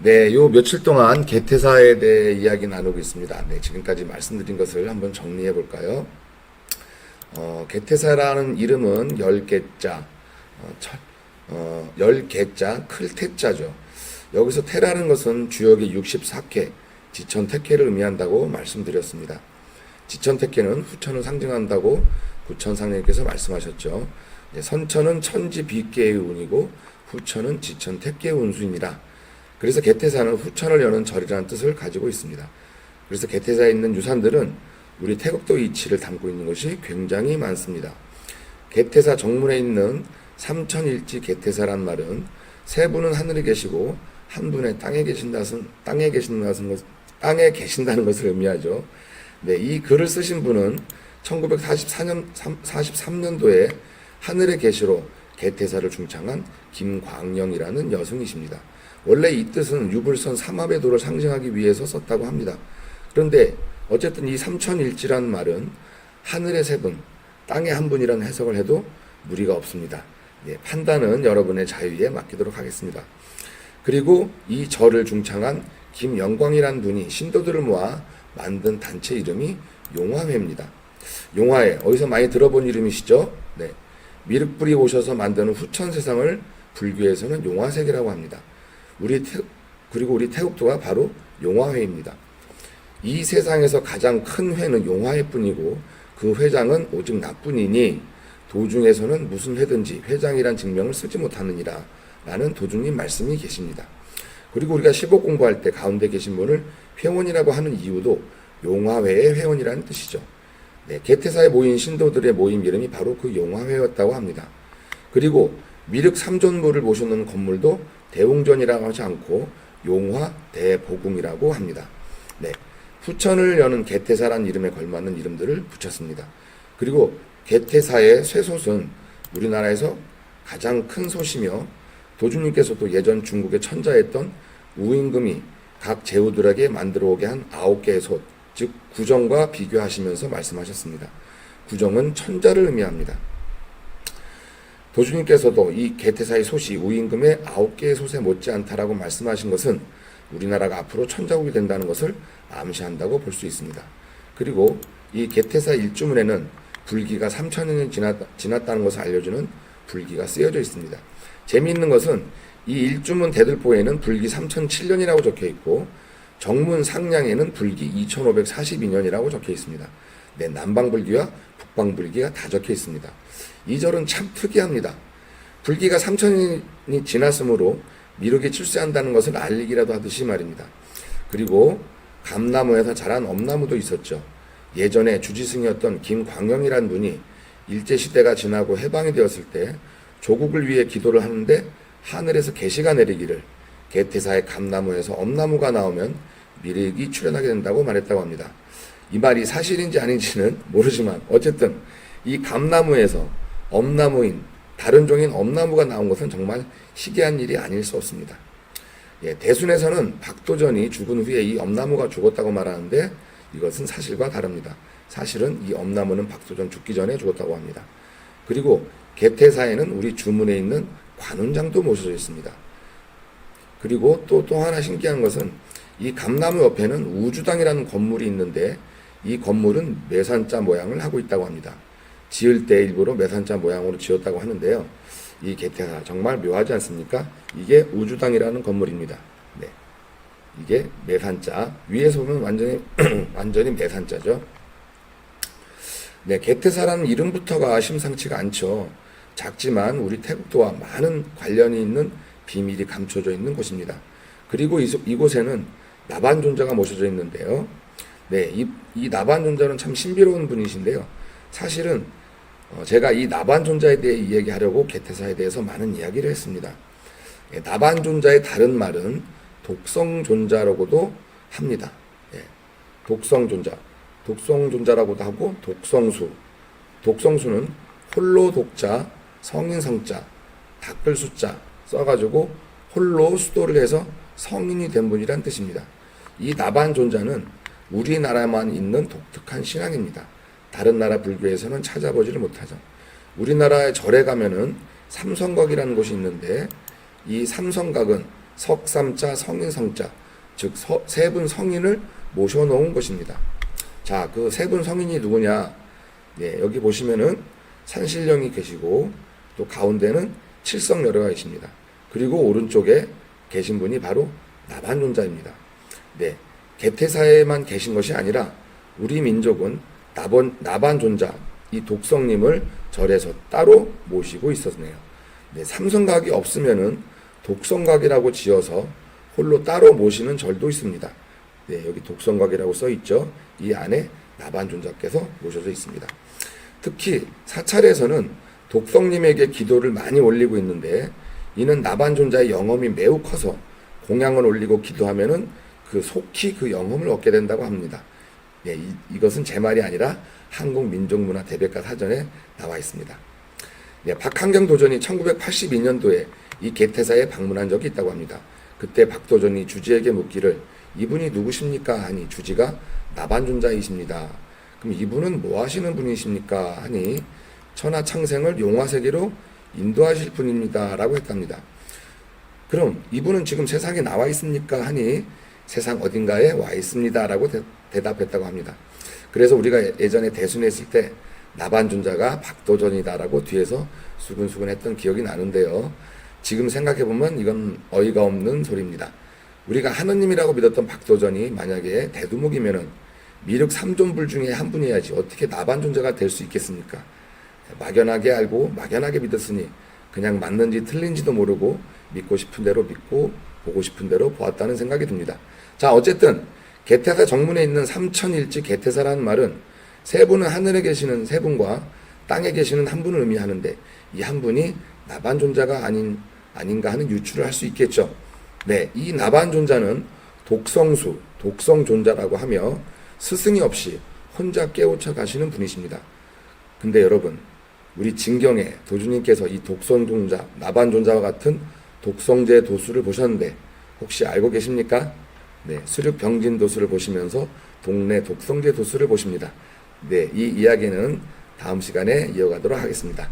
네, 요 며칠 동안 개태사에 대해 이야기 나누고 있습니다. 네, 지금까지 말씀드린 것을 한번 정리해 볼까요? 어, 개태사라는 이름은 열개자, 어, 철, 어, 열개자, 클태자죠. 여기서 태라는 것은 주역의 64회, 지천택회를 의미한다고 말씀드렸습니다. 지천택회는 후천을 상징한다고 구천상님께서 말씀하셨죠. 네, 선천은 천지 비계의 운이고 후천은 지천택계의 운수이니라. 그래서 개태사는 후천을 여는 절이라는 뜻을 가지고 있습니다. 그래서 개태사에 있는 유산들은 우리 태국도 이치를 담고 있는 것이 굉장히 많습니다. 개태사 정문에 있는 삼천일지 개태사란 말은 세 분은 하늘에 계시고 한 분은 땅에 계신다는 땅에 계신다는 것 땅에 계신다는 것을 의미하죠. 네, 이 글을 쓰신 분은 1944년 43년도에 하늘의 계시로 개태사를 중창한 김광영이라는 여성이십니다. 원래 이 뜻은 유불선 삼합의 도를 상징하기 위해서 썼다고 합니다. 그런데 어쨌든 이 삼천일지란 말은 하늘의 세 분, 땅의 한 분이라는 해석을 해도 무리가 없습니다. 예, 판단은 여러분의 자유에 맡기도록 하겠습니다. 그리고 이 절을 중창한 김영광이란 분이 신도들을 모아 만든 단체 이름이 용화회입니다. 용화회 어디서 많이 들어본 이름이시죠? 네. 미륵불이 오셔서 만드는 후천 세상을 불교에서는 용화세계라고 합니다. 우리 태, 그리고 우리 태국도가 바로 용화회입니다. 이 세상에서 가장 큰 회는 용화회뿐이고 그 회장은 오직 나뿐이니 도중에서는 무슨 회든지 회장이란 증명을 쓰지 못하느니라 라는 도중님 말씀이 계십니다. 그리고 우리가 15 공부할 때 가운데 계신 분을 회원이라고 하는 이유도 용화회의 회원이라는 뜻이죠. 네, 개태사에 모인 신도들의 모임 이름이 바로 그 용화회였다고 합니다. 그리고 미륵 삼존물을 모셔놓은 건물도 대웅전이라고 하지 않고 용화 대보궁이라고 합니다. 네, 후천을 여는 개태사란 이름에 걸맞는 이름들을 붙였습니다. 그리고 개태사의 쇠솥은 우리나라에서 가장 큰 솥이며 도주님께서도 예전 중국의 천자였던 우임금이 각 제후들에게 만들어 오게 한 아홉 개의 솥, 즉 구정과 비교하시면서 말씀하셨습니다. 구정은 천자를 의미합니다. 도주님께서도 이 개태사의 솥이 우임금의 아홉 개의 솥에 못지않다라고 말씀하신 것은 우리나라가 앞으로 천자국이 된다는 것을 암시한다고 볼 수 있습니다. 그리고 이 개태사 일주문에는 불기가 3천년이 지났, 지났다는 것을 알려주는 불기가 쓰여져 있습니다. 재미있는 것은 이 일주문 대들보에는 불기 3007년이라고 적혀 있고 정문 상량에는 불기 2542년이라고 적혀 있습니다. 네, 남방불기와 북방불기가 다 적혀 있습니다. 이 절은 참 특이합니다. 불기가 3천년이 지났으므로 미륵이 출세한다는 것을 알리기라도 하듯이 말입니다. 그리고 감나무에서 자란 엄나무도 있었죠. 예전에 주지승이었던 김광영이란 분이 일제시대가 지나고 해방이 되었을 때 조국을 위해 기도를 하는데 하늘에서 계시가 내리기를 개태사의 감나무에서 엄나무가 나오면 미륵이 출현하게 된다고 말했다고 합니다. 이 말이 사실인지 아닌지는 모르지만 어쨌든 이 감나무에서 엄나무인 다른 종인 엄나무가 나온 것은 정말 희귀한 일이 아닐 수 없습니다. 예, 대순에서는 박도전이 죽은 후에 이 엄나무가 죽었다고 말하는데 이것은 사실과 다릅니다. 사실은 이 엄나무는 박도전 죽기 전에 죽었다고 합니다. 그리고 개태사에는 우리 주문에 있는 관운장도 모셔져 있습니다. 그리고 또, 또 하나 신기한 것은 이 감나무 옆에는 우주당이라는 건물이 있는데 이 건물은 매산자 모양을 하고 있다고 합니다. 지을 때 일부러 매산자 모양으로 지었다고 하는데요. 이 개태사 정말 묘하지 않습니까? 이게 우주당이라는 건물입니다. 네. 이게 매산자. 위에서 보면 완전히, 완전히 매산자죠. 네, 개태사라는 이름부터가 심상치가 않죠. 작지만 우리 태국도와 많은 관련이 있는 비밀이 감춰져 있는 곳입니다. 그리고 이, 이곳에는 나반 존자가 모셔져 있는데요. 네, 이, 이 나반 존자는 참 신비로운 분이신데요. 사실은 어, 제가 이 나반 존자에 대해 이야기하려고 개태사에 대해서 많은 이야기를 했습니다. 예, 나반 존자의 다른 말은 독성 존자라고도 합니다. 예, 독성 존자, 독성 존자라고도 하고 독성수, 독성수는 홀로 독자, 성인 성자, 닦을 숫자 써가지고 홀로 수도를 해서 성인이 된 분이란 뜻입니다. 이 나반 존자는 우리나라만 있는 독특한 신앙입니다. 다른 나라 불교에서는 찾아보지를 못하죠. 우리나라의 절에 가면은 삼성각이라는 곳이 있는데 이 삼성각은 석삼자 성인성자 즉 세 분 성인을 모셔놓은 것입니다. 자, 그 세 분 성인이 누구냐? 네, 여기 보시면은 산신령이 계시고 또 가운데는 칠성여려가 계십니다. 그리고 오른쪽에 계신 분이 바로 나반존자입니다. 네, 개태사에만 계신 것이 아니라 우리 민족은 나반, 나반존자 이 독성님을 절에서 따로 모시고 있었네요. 네, 삼성각이 없으면은 독성각이라고 지어서 홀로 따로 모시는 절도 있습니다. 네, 여기 독성각이라고 써 있죠. 이 안에 나반존자께서 모셔져 있습니다. 특히 사찰에서는 독성님에게 기도를 많이 올리고 있는데 이는 나반 존자의 영험이 매우 커서 공양을 올리고 기도하면은 그 속히 그 영험을 얻게 된다고 합니다. 예, 이, 이것은 제 말이 아니라 한국 민족문화 대백과 사전에 나와 있습니다. 네, 박한경 도전이 1982년도에 이 개태사에 방문한 적이 있다고 합니다. 그때 박 도전이 주지에게 묻기를 이분이 누구십니까 하니 주지가 나반존자이십니다. 그럼 이분은 뭐 하시는 분이십니까 하니 천하 창생을 용화세계로 인도하실 분입니다 라고 했답니다. 그럼 이분은 지금 세상에 나와 있습니까 하니 세상 어딘가에 와 있습니다 라고 대, 대답했다고 합니다. 그래서 우리가 예전에 대순했을 때 나반존자가 박도전이다라고 뒤에서 수근수근 했던 기억이 나는데요. 지금 생각해보면 이건 어이가 없는 소리입니다. 우리가 하느님이라고 믿었던 박도전이 만약에 대두목이면은 미륵 삼존불 중에 한 분이야지 어떻게 나반존자가 될 수 있겠습니까? 막연하게 알고 막연하게 믿었으니 그냥 맞는지 틀린지도 모르고 믿고 싶은 대로 믿고 보고 싶은 대로 보았다는 생각이 듭니다. 자, 어쨌든 개태사 정문에 있는 삼천일지 개태사라는 말은 세 분은 하늘에 계시는 세 분과 땅에 계시는 한 분을 의미하는데 이 한 분이 나반 존자가 아닌 아닌가 하는 유추를 할 수 있겠죠. 네, 이 나반 존자는 독성수, 독성 존자라고 하며 스승이 없이 혼자 깨우쳐 가시는 분이십니다. 근데 여러분, 우리 진경에 도주님께서 이 독성존자, 나반존자와 같은 독성제 도수를 보셨는데 혹시 알고 계십니까? 네, 수륙병진 도수를 보시면서 동네 독성제 도수를 보십니다. 네, 이 이야기는 다음 시간에 이어가도록 하겠습니다.